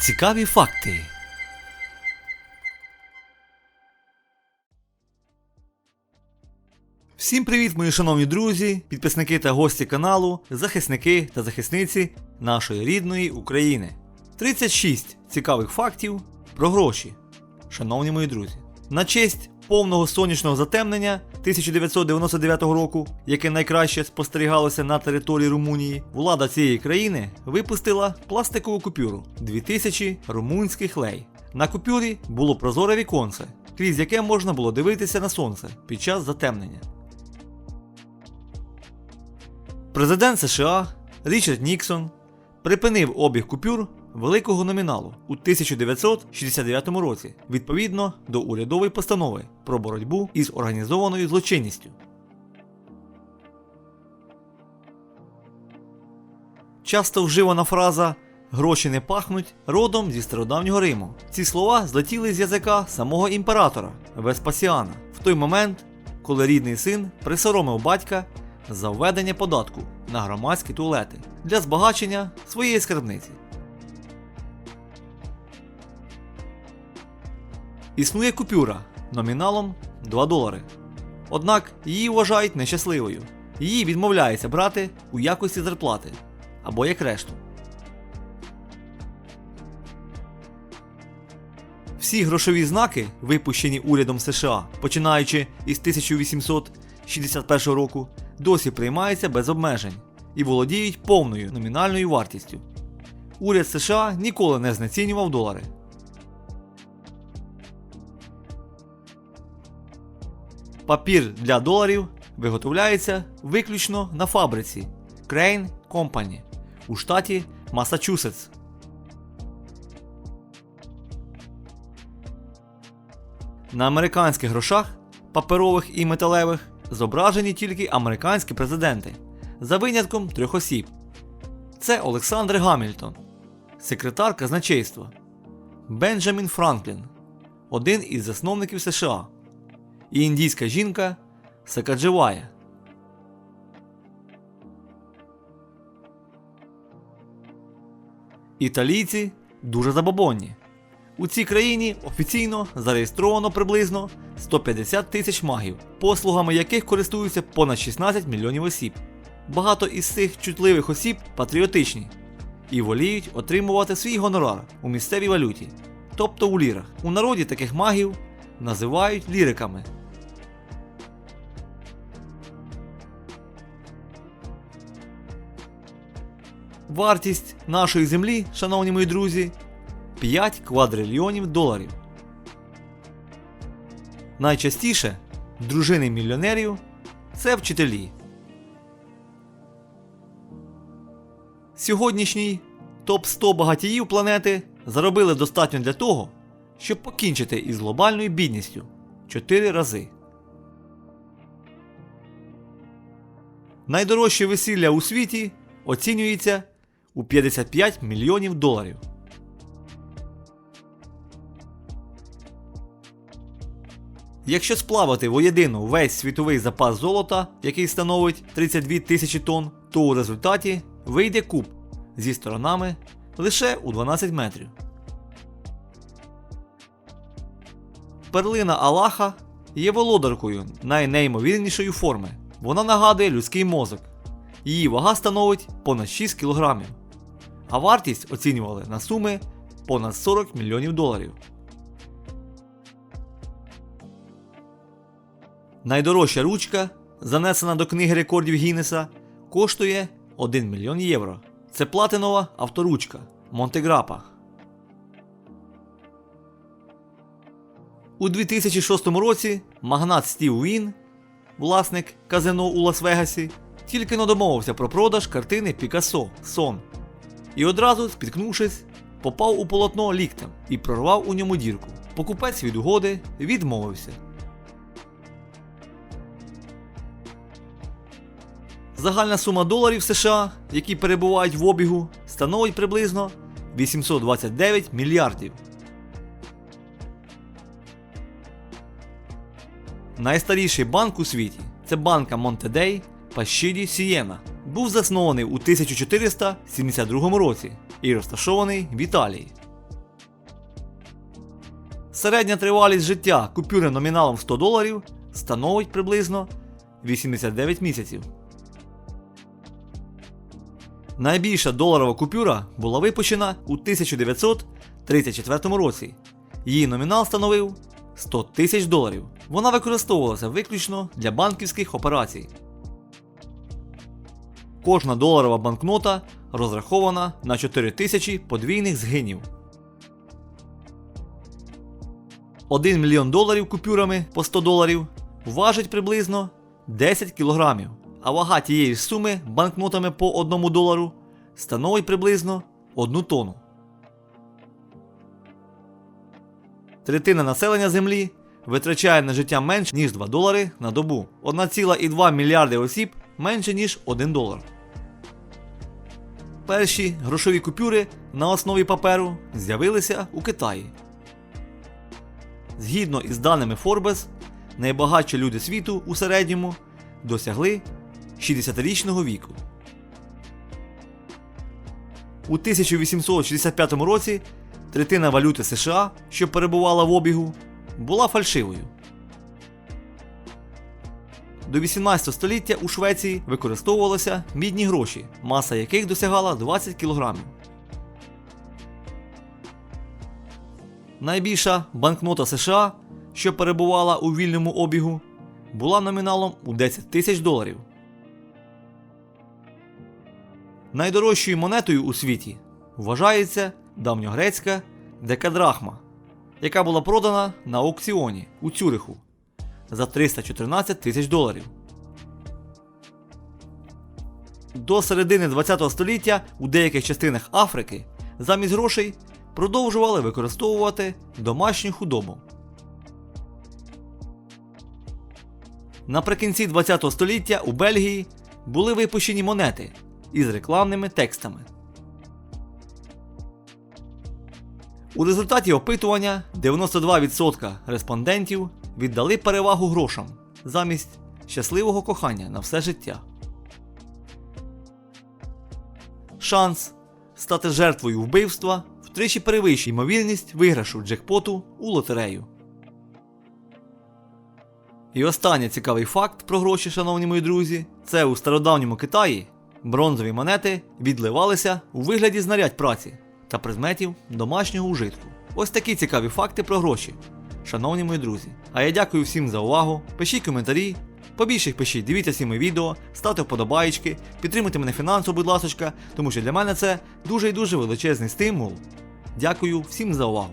Цікаві факти. Всім привіт, мої шановні друзі, підписники та гості каналу, захисники та захисниці нашої рідної України. 36 цікавих фактів про гроші. Шановні мої друзі, на честь повного сонячного затемнення 1999 року, яке найкраще спостерігалося на території Румунії, влада цієї країни випустила пластикову купюру 2000 румунських лей. На купюрі було прозоре віконце, крізь яке можна було дивитися на сонце під час затемнення. Президент США Річард Ніксон припинив обіг купюр великого номіналу у 1969 році відповідно до урядової постанови про боротьбу із організованою злочинністю. Часто вживана фраза гроші не пахнуть родом зі стародавнього Риму. Ці слова злетіли з язика самого імператора Веспасіана в той момент, коли рідний син присоромив батька за введення податку на громадські туалети для збагачення своєї скарбниці. Існує купюра номіналом 2 долари. Однак її вважають нещасливою. Її відмовляється брати у якості зарплати або як решту. Всі грошові знаки, випущені урядом США, починаючи із 1861 року, досі приймаються без обмежень і володіють повною номінальною вартістю. Уряд США ніколи не знецінював долари. Папір для доларів виготовляється виключно на фабриці Crane Company у штаті Масачусетс. На американських грошах, паперових і металевих, зображені тільки американські президенти, за винятком трьох осіб. Це Олександр Гамільтон, секретар казначейства, Бенджамін Франклін, один із засновників США, і індійська жінка Сакадживая. Італійці дуже забобонні. У цій країні офіційно зареєстровано приблизно 150 тисяч магів, послугами яких користуються понад 16 мільйонів осіб. Багато із цих чутливих осіб патріотичні і воліють отримувати свій гонорар у місцевій валюті, тобто у лірах. У народі таких магів називають ліриками. Вартість нашої землі, шановні мої друзі, 5 квадрильйонів доларів. Найчастіше дружини мільйонерів це вчителі. Сьогоднішній топ 100 багатіїв планети заробили достатньо для того, щоб покінчити із глобальною бідністю 4 рази. Найдорожче весілля у світі оцінюється у 55 мільйонів доларів. Якщо сплавати воєдину весь світовий запас золота, який становить 32 тисячі тонн, то у результаті вийде куб зі сторонами лише у 12 метрів. Перлина Аллаха є володаркою найнеймовірнішої форми. Вона нагадує людський мозок. Її вага становить понад 6 кг, а вартість оцінювали на суми понад 40 мільйонів доларів. Найдорожча ручка, занесена до книги рекордів Гіннеса, коштує 1 мільйон євро. Це платинова авторучка Монтеграпа. У 2006 році магнат Стів Він, власник казино у Лас-Вегасі, тільки но домовився про продаж картини Пікассо Сон. І одразу, спіткнувшись, попав у полотно ліктем і прорвав у ньому дірку. Покупець від угоди відмовився. Загальна сума доларів США, які перебувають в обігу, становить приблизно 829 мільярдів. Найстаріший банк у світі це банка Монтедей Пащіді Сієна. Був заснований у 1472 році і розташований в Італії. Середня тривалість життя купюри номіналом 100 доларів становить приблизно 89 місяців. Найбільша доларова купюра була випущена у 1934 році. Її номінал становив 100 тисяч доларів. Вона використовувалася виключно для банківських операцій. Кожна доларова банкнота розрахована на 4 тисячі подвійних згинів. 1 мільйон доларів купюрами по 100 доларів важить приблизно 10 кілограмів, а вага тієї суми банкнотами по 1 долару становить приблизно 1 тонну. Третина населення Землі витрачає на життя менше, ніж 2 долари на добу. 1,2 мільярди осіб менше, ніж 1 долар. Перші грошові купюри на основі паперу з'явилися у Китаї. Згідно із даними Forbes, найбагатші люди світу у середньому досягли 60-річного віку. У 1865 році третина валюти США, що перебувала в обігу, була фальшивою. До 18 століття у Швеції використовувалися мідні гроші, маса яких досягала 20 кг. Найбільша банкнота США, що перебувала у вільному обігу, була номіналом у 10 тисяч доларів. Найдорожчою монетою у світі вважається давньогрецька декадрахма, яка була продана на аукціоні у Цюриху за 314 тисяч доларів. До середини ХХ століття у деяких частинах Африки замість грошей продовжували використовувати домашню худобу. Наприкінці ХХ століття у Бельгії були випущені монети із рекламними текстами. У результаті опитування 92% респондентів віддали перевагу грошам замість щасливого кохання на все життя. Шанс стати жертвою вбивства втричі перевищує ймовірність виграшу джекпоту у лотерею. І останній цікавий факт про гроші, шановні мої друзі, це у стародавньому Китаї бронзові монети відливалися у вигляді знарядь праці та предметів домашнього ужитку. Ось такі цікаві факти про гроші, шановні мої друзі. А я дякую всім за увагу. Пишіть коментарі, побільше їх пишіть, дивіться всі мої відео, ставте вподобаєчки, підтримуйте мене фінансово, будь ласка, тому що для мене це дуже і дуже величезний стимул. Дякую всім за увагу.